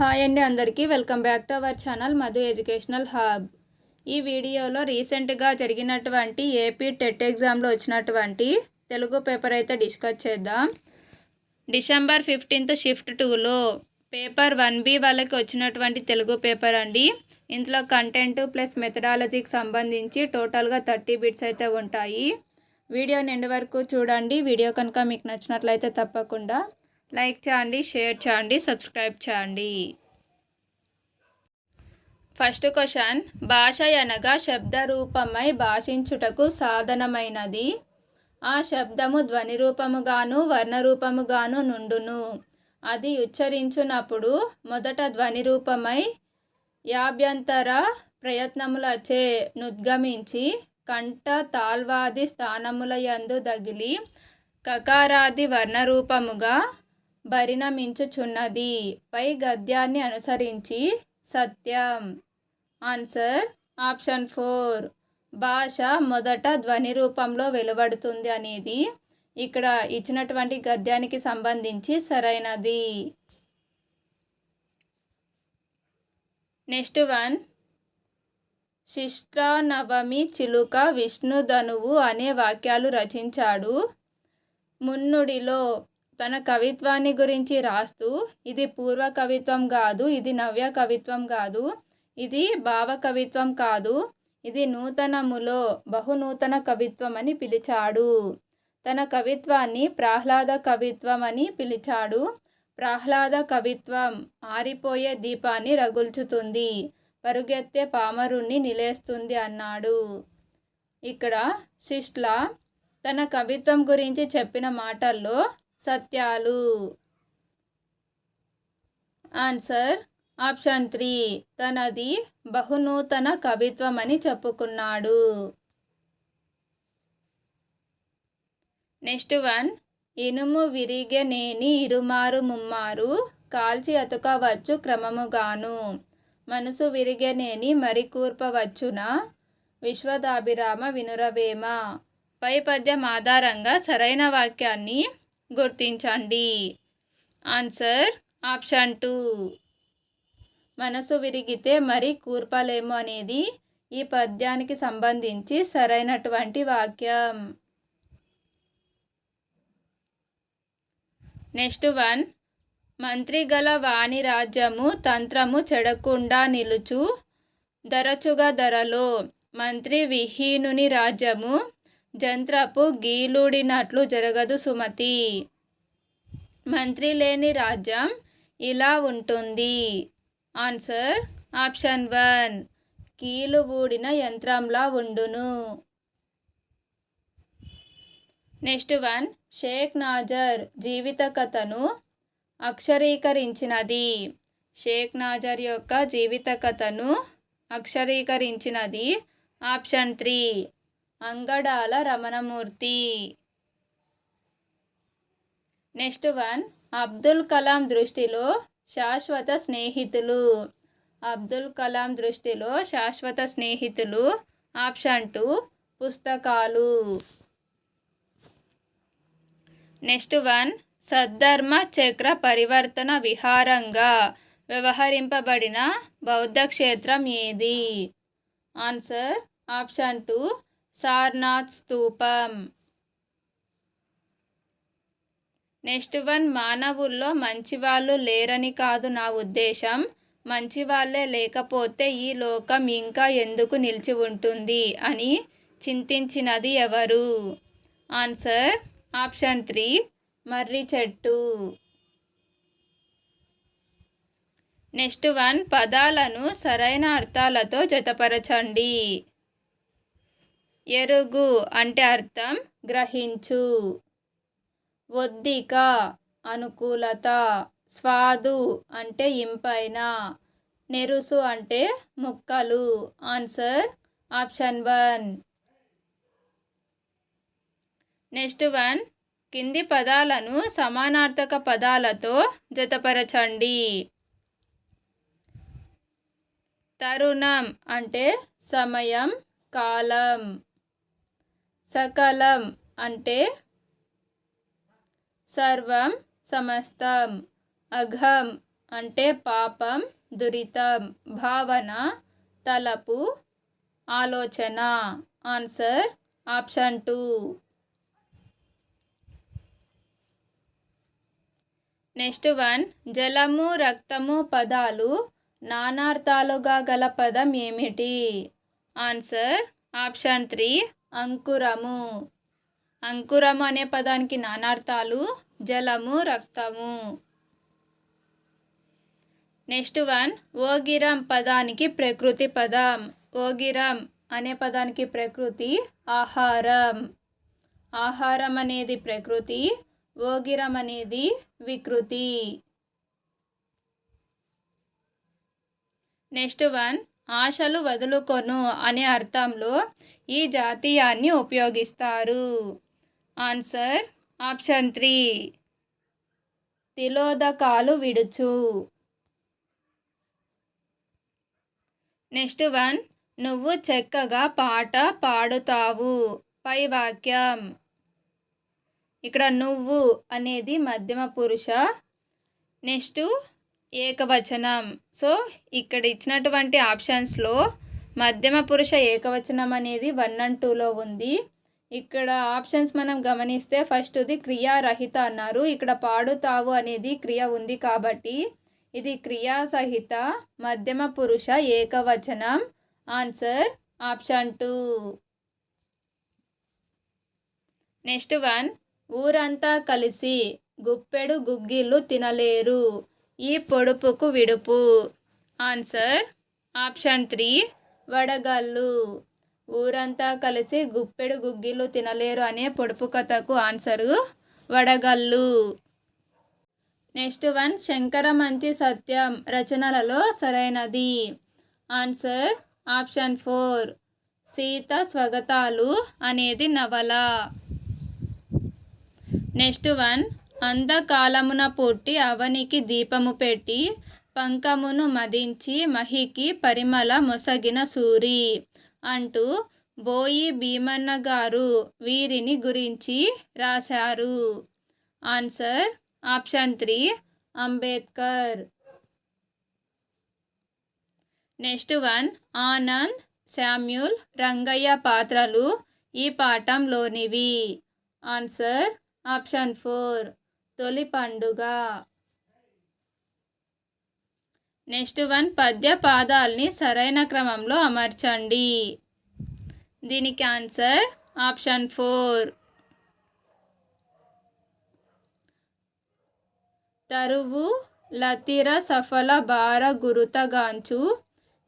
Hi అండి అందరికీ. Welcome back to our channel Madhu educational hub. ఈ వీడియోలో రీసెంట్గా జరిగినటువంటి ఏపీ టెట్ ఎగ్జామ్లో వచ్చినటువంటి తెలుగు పేపర్ అయితే డిస్కస్ చేద్దాం. డిసెంబర్ ఫిఫ్టీన్త్ షిఫ్ట్ టూలో పేపర్ వన్ బి వాళ్ళకి వచ్చినటువంటి తెలుగు పేపర్ అండి. ఇందులో కంటెంట్ ప్లస్ మెథడాలజీకి సంబంధించి టోటల్గా థర్టీ బిట్స్ అయితే ఉంటాయి. వీడియో నిండి వరకు చూడండి. వీడియో కనుక మీకు నచ్చినట్లయితే తప్పకుండా లైక్ చేయండి షేర్ చేయండి సబ్స్క్రైబ్ చేయండి. ఫస్ట్ క్వశ్చన్ భాష అనగా శబ్ద రూపమై భాషించుటకు సాధనమైనది. ఆ శబ్దము ధ్వని రూపముగాను వర్ణరూపముగాను నుండును. అది ఉచ్చరించునప్పుడు మొదట ధ్వని రూపమై యాభ్యంతర ప్రయత్నములచే నుద్గమించి కంఠ తాల్వాది స్థానముల యందు దగిలి కకారాది వర్ణరూపముగా పరిణమించుచున్నది పై గద్యాన్ని అనుసరించి సత్యం. Answer option four. భాష మొదట ధ్వని రూపంలో వెలువడుతుంది అనేది ఇక్కడ ఇచ్చినటువంటి గద్యానికి సంబంధించి సరైనది. Next one. శిష్టానవమి చిలుక విష్ణుధనువు అనే వాక్యాలు రచించాడు. మున్నుడిలో తన కవిత్వాన్ని గురించి రాస్తూ ఇది పూర్వ కవిత్వం కాదు ఇది నవ్య కవిత్వం కాదు ఇది భావ కవిత్వం కాదు ఇది నూతనములో బహునూతన కవిత్వం అని పిలిచాడు. తన కవిత్వాన్ని ప్రహ్లాద కవిత్వం అని పిలిచాడు. ప్రహ్లాద కవిత్వం ఆరిపోయే దీపాన్ని రగుల్చుతుంది. పరుగెత్తే పామరుణ్ణి నిలేస్తుంది అన్నాడు. ఇక్కడ శిష్ల తన కవిత్వం గురించి చెప్పిన మాటల్లో సత్యాలు. Answer option three. తనది బహునూతన కవిత్వం అని చెప్పుకున్నాడు. Next one. ఇనుము విరిగనేని ఇరుమారు ముమ్మారు కాల్చి అతుకవచ్చు క్రమముగాను. మనసు విరిగనేని మరికూర్పవచ్చున విశ్వదాభిరామ వినురవేమ. పై పద్యం ఆధారంగా సరైన వాక్యాన్ని గుర్తించండి. ఆన్సర్ ఆప్షన్ టూ మనసు విరిగితే మరి కూర్పలేము అనేది ఈ పద్యానికి సంబంధించి సరైనటువంటి వాక్యం. నెక్స్ట్ వన్ మంత్రి గల వాణి రాజ్యము తంత్రము చెడకుండా నిలుచు దరచుగా ధరలో మంత్రి విహీనుని రాజ్యము జంత్రపు గీలుడినట్లు జరగదు సుమతి. మంత్రి లేని రాజ్యం ఇలా ఉంటుంది. Answer option one. కీలు ఊడిన యంత్రంలా ఉండును. Next one. షేక్ నాజర్ జీవిత కథను అక్షరీకరించినది. షేక్ నాజర్ యొక్క జీవిత కథను అక్షరీకరించినది. Option three. Angadala Ramanamurthy. Next one Abdul Kalam దృష్టిలో శాశ్వత స్నేహితులు. అబ్దుల్ కలాం దృష్టిలో శాశ్వత స్నేహితులు. ఆప్షన్ టూ పుస్తకాలు. నెక్స్ట్ వన్ సద్ధర్మ చక్ర పరివర్తన విహారంగా వ్యవహరింపబడిన బౌద్ధ క్షేత్రం ఏది? ఆన్సర్ ఆప్షన్ టూ సార్నాథ్ స్తూపం. నెక్స్ట్ వన్ మానవుల్లో మంచివాళ్ళు లేరని కాదు నా ఉద్దేశం. మంచివాళ్ళే లేకపోతే ఈ లోకం ఇంకా ఎందుకు నిలిచి ఉంటుంది అని చింతించినది ఎవరు? ఆన్సర్ ఆప్షన్ త్రీ మర్రి చెట్టు. నెక్స్ట్ వన్ పదాలను సరైన అర్థాలతో జతపరచండి. ఎరుగు అంటే అర్థం గ్రహించు. ఒద్దిక అనుకూలత. స్వాదు అంటే ఇంపైన. నెరుసు అంటే ముక్కలు. Answer option one. Next one. కింది పదాలను సమానార్థక పదాలతో జతపరచండి. తరుణం అంటే సమయం కాలం. సకలం అంటే సర్వం సమస్తం. అఘం అంటే పాపం దురితం భావన తలపు ఆలోచన. Answer option two. Next one జలము రక్తము పదాలు నానార్థాలుగా గల పదం ఏమిటి? ఆన్సర్ ఆప్షన్ త్రీ అంకురము. అంకురము అనే పదానికి నానార్థాలు జలము రక్తము. నెక్స్ట్ వన్ ఓగిరం పదానికి ప్రకృతి పదం. ఓగిరం అనే పదానికి ప్రకృతి ఆహారం. ఆహారం అనేది ప్రకృతి ఓగిరం అనేది వికృతి. నెక్స్ట్ వన్ ఆశలు వదులుకొను అనే అర్థంలో ఈ జాతీయాన్ని ఉపయోగిస్తారు. Answer option three. తిలోదకాలు విడుచు. Next one. నువ్వు చక్కగా పాట పాడుతావు. పై వాక్యం. ఇక్కడ నువ్వు అనేది మధ్యమ పురుష. నెక్స్ట్ ఏకవచనం. సో ఇక్కడ ఇచ్చినటువంటి ఆప్షన్స్లో మధ్యమ పురుష ఏకవచనం అనేది వన్ అండ్ టూలో ఉంది. ఇక్కడ ఆప్షన్స్ మనం గమనిస్తే ఫస్ట్ది క్రియారహిత అన్నారు. ఇక్కడ పాడుతావు అనేది క్రియ ఉంది కాబట్టి ఇది క్రియాసహిత మధ్యమ పురుష ఏకవచనం. Answer option two. Next one. ఊరంతా కలిసి గుప్పెడు గుగ్గిళ్ళు తినలేరు. ఈ పొడుపుకు విడుపు. ఆన్సర్ ఆప్షన్ త్రీ వడగళ్ళు. ఊరంతా కలిసి గుప్పెడు గుగ్గిళ్ళు తినలేరు అనే పొడుపు కథకు ఆన్సరు వడగళ్ళు. నెక్స్ట్ వన్ శంకర మంచి సత్యం రచనలలో సరైనది. ఆన్సర్ ఆప్షన్ ఫోర్ సీత స్వగతాలు అనేది నవల. నెక్స్ట్ వన్ అంధకాలమున పుట్టి అవనికి దీపము పెట్టి పంకమును మదించి మహికి పరిమళ మొసగిన సూరి అంటూ బోయి భీమన్న గారు వీరిని గురించి రాశారు. Answer option three Ambedkar. Next one Anand Samuel Rangaiah పాత్రలు ఈ పాఠంలోనివి. Answer option four. తొలి పండుగ. నెక్స్ట్ వన్ పద్య పాదాల్ని సరైన క్రమంలో అమర్చండి. దీనికి ఆన్సర్ ఆప్షన్ ఫోర్. తరువు లతిర సఫల భార గురుతగాంచు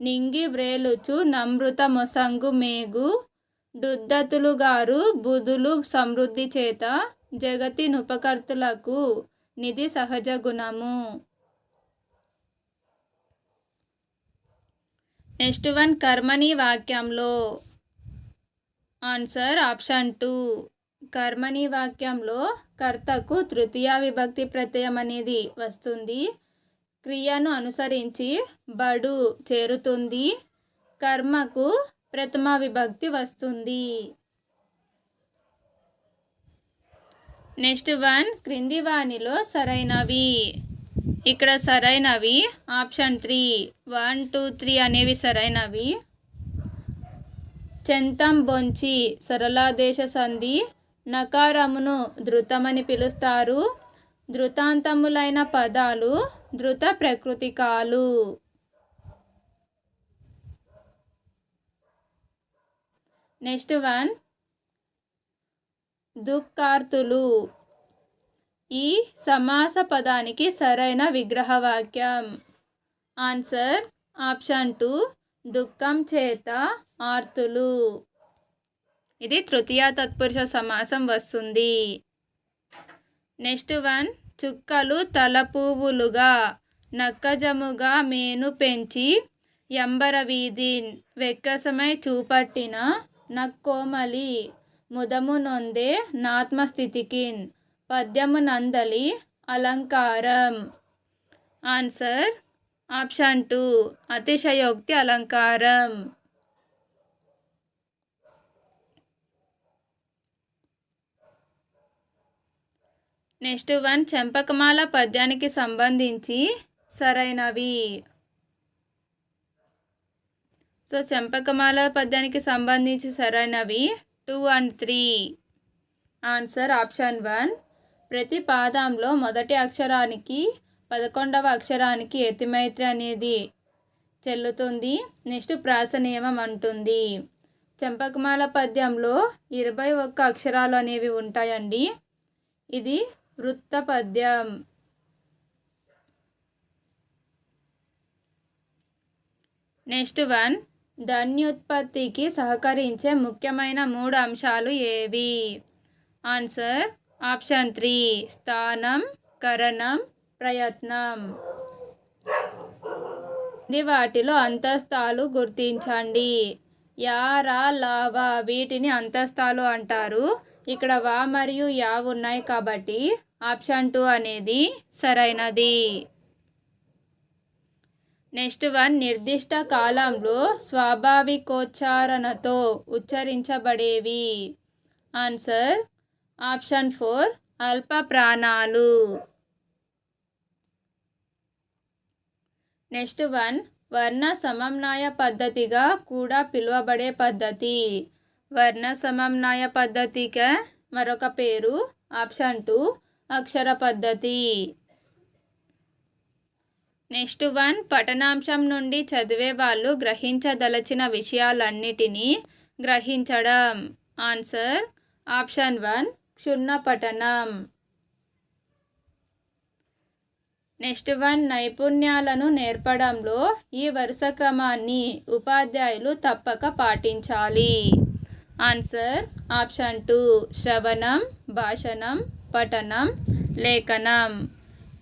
నింగి వ్రేలుచు నమృత మొసంగు మేగు దుద్దతులు గారు బుధులు సమృద్ధి చేత జగతి నుపకర్తులకు నిధి సహజ గుణము. నెక్స్ట్ వన్ కర్మని వాక్యంలో. Answer option two. కర్మని వాక్యంలో కర్తకు తృతీయ విభక్తి ప్రత్యయం అనేది వస్తుంది. క్రియను అనుసరించి బడు చేరుతుంది. కర్మకు ప్రథమ విభక్తి వస్తుంది. నెక్స్ట్ వన్ క్రింది వాణిలో సరైనవి. ఇక్కడ సరైనవి option three. One two three అనేవి సరైనవి. చెంతం బొంచి సరళాదేశ సంధి నకారమును ధృతమని పిలుస్తారు. ధృతాంతములైన పదాలు ధృత ప్రకృతికాలు. Next one దుఃఖార్తులు. ఈ సమాస పదానికి సరైన విగ్రహవాక్యం. ఆన్సర్ ఆప్షన్ టూ దుఃఖం చేత ఆర్తులు. ఇది తృతీయ తత్పురుష సమాసం వస్తుంది. నెక్స్ట్ వన్ చుక్కలు తల పువ్వులుగా నక్కజముగా మేను పెంచి ఎంబర వీధి వెక్కసమై చూపట్టిన నక్కోమలి. ముదము నొందే నాత్మస్థితికి పద్యము నందలి అలంకారం. ఆన్సర్ ఆప్షన్ టూ అతిశయోక్తి అలంకారం. నెక్స్ట్ వన్ చెంపకమాల పద్యానికి సంబంధించి సరైనవి. సో చెంపకమాల పద్యానికి సంబంధించి సరైనవి. Two and three answer option one ప్రతి పాదంలో మొదటి అక్షరానికి పదకొండవ అక్షరానికి ఎతిమైత్రి అనేది చెల్లుతుంది. నెక్స్ట్ ప్రాస నియమం అంటుంది. చెంపకమాల పద్యంలో ఇరవై ఒక్క అక్షరాలు అనేవి ఉంటాయండి. ఇది వృత్త పద్యం. నెక్స్ట్ వన్ ధన్యుత్పత్తికి సహకరించే ముఖ్యమైన మూడు అంశాలు ఏవి? ఆన్సర్ ఆప్షన్ త్రీ స్థానం కరణం ప్రయత్నం. ఇది వాటిలో అంతస్తాలు గుర్తించండి. యారా లావా వీటిని అంతస్తాలు అంటారు. ఇక్కడ వా మరియు యా ఉన్నాయి కాబట్టి ఆప్షన్ టూ అనేది సరైనది. నెక్స్ట్ వన్ నిర్దిష్ట కాలంలో స్వాభావికోచ్చారణతో ఉచ్చరించబడేవి. ఆన్సర్ ఆప్షన్ ఫోర్ అల్ప ప్రాణాలు నెక్స్ట్ వన్ వర్ణ సమన్వయ పద్ధతిగా కూడా పిలువబడే పద్ధతి. వర్ణ సమన్వయ పద్ధతిగా మరొక పేరు ఆప్షన్ టూ అక్షర పద్ధతి. నెక్స్ట్ వన్ పఠనాంశం నుండి చదివే వాళ్ళు గ్రహించదలచిన విషయాలన్నిటినీ గ్రహించడం. ఆన్సర్ ఆప్షన్ వన్ క్షుణ్ణ పఠనం. నెక్స్ట్ వన్ నైపుణ్యాలను నేర్పడంలో ఈ వరుస క్రమాన్ని ఉపాధ్యాయులు తప్పక పాటించాలి. ఆన్సర్ ఆప్షన్ టూ శ్రవణం భాషణం పఠనం లేఖనం.